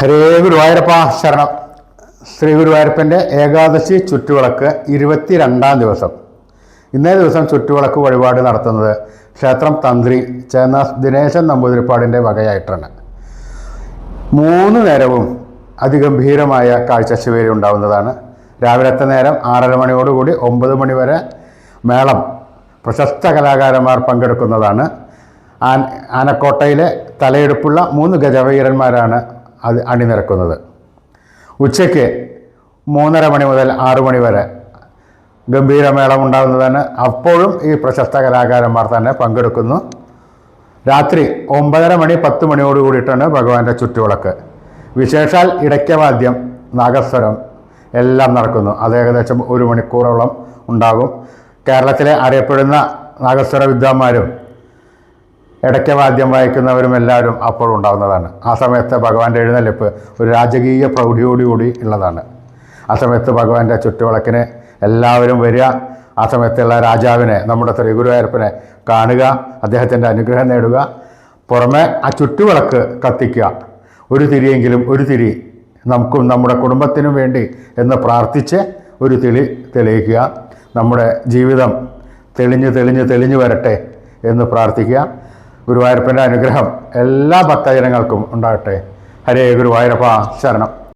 ഹരേ ഗുരുവായൂരപ്പ ശരണം. ശ്രീ ഗുരുവായൂരപ്പന്റെ ഏകാദശി ചുറ്റുവിളക്ക് ഇരുപത്തിരണ്ടാം ദിവസം. ഇന്നേ ദിവസം ചുറ്റുവിളക്ക് വഴിപാട് നടത്തുന്നത് ക്ഷേത്രം തന്ത്രി ചേന്ന ദിനേശൻ നമ്പൂതിരിപ്പാടിന്റെ വകയായിട്ടാണ്. മൂന്ന് നേരവും അതിഗംഭീരമായ കാഴ്ചശിവേരി ഉണ്ടാവുന്നതാണ്. രാവിലത്തെ നേരം ആറര മണിയോടുകൂടി ഒമ്പത് മണി വരെ മേളം പ്രശസ്ത കലാകാരന്മാർ പങ്കെടുക്കുന്നതാണ്. ആൻ ആനക്കോട്ടയിലെ തലയെടുപ്പുള്ള മൂന്ന് ഗജവീരന്മാരാണ് അത് അണിനിരക്കുന്നത്. ഉച്ചയ്ക്ക് മൂന്നര മണി മുതൽ ആറു മണി വരെ ഗംഭീരമേളം ഉണ്ടാകുന്നതാണ്. അപ്പോഴും ഈ പ്രശസ്ത കലാകാരന്മാർ തന്നെ പങ്കെടുക്കുന്നു. രാത്രി ഒമ്പതര മണി പത്ത് മണിയോട് കൂടിയിട്ടാണ് ഭഗവാന്റെ ചുറ്റുവിളക്ക്. വിശേഷാൽ ഇടയ്ക്കവാദ്യം നാഗസ്വരം എല്ലാം നടക്കുന്നു. അത് ഏകദേശം ഒരു മണിക്കൂറോളം ഉണ്ടാകും. കേരളത്തിലെ അറിയപ്പെടുന്ന നാഗസ്വര വിദ്വാന്മാരും ഇടയ്ക്കവാദ്യം വായിക്കുന്നവരും എല്ലാവരും അപ്പോൾ ഉണ്ടാകുന്നതാണ് ആ സമയത്ത് ഭഗവാന്റെ എഴുന്നള്ളിപ്പ് ഒരു രാജകീയ പ്രൗഢിയോടുകൂടി ഉള്ളതാണ്. ആ സമയത്ത് ഭഗവാന്റെ ചുറ്റുവിളക്കിന് എല്ലാവരും വരിക ആ സമയത്തുള്ള രാജാവിനെ നമ്മുടെ ശ്രീ ഗുരുവായൂരപ്പനെ കാണുക അദ്ദേഹത്തിന്റെ അനുഗ്രഹം നേടുക പുറമെ ആ ചുറ്റുവിളക്ക് കത്തിക്കുക. ഒരു തിരിയെങ്കിലും ഒരു തിരി നമുക്കും നമ്മുടെ കുടുംബത്തിനും വേണ്ടി എന്ന് പ്രാർത്ഥിച്ച് ഒരു തിളി തെളിയിക്കുക. നമ്മുടെ ജീവിതം തെളിഞ്ഞ് തെളിഞ്ഞ് തെളിഞ്ഞു വരട്ടെ എന്ന് പ്രാർത്ഥിക്കുക. ഗുരുവായൂരപ്പന്റെ അനുഗ്രഹം എല്ലാ ഭക്തജനങ്ങൾക്കും ഉണ്ടാകട്ടെ. ഹരേ ഗുരുവായൂരപ്പ ശരണം.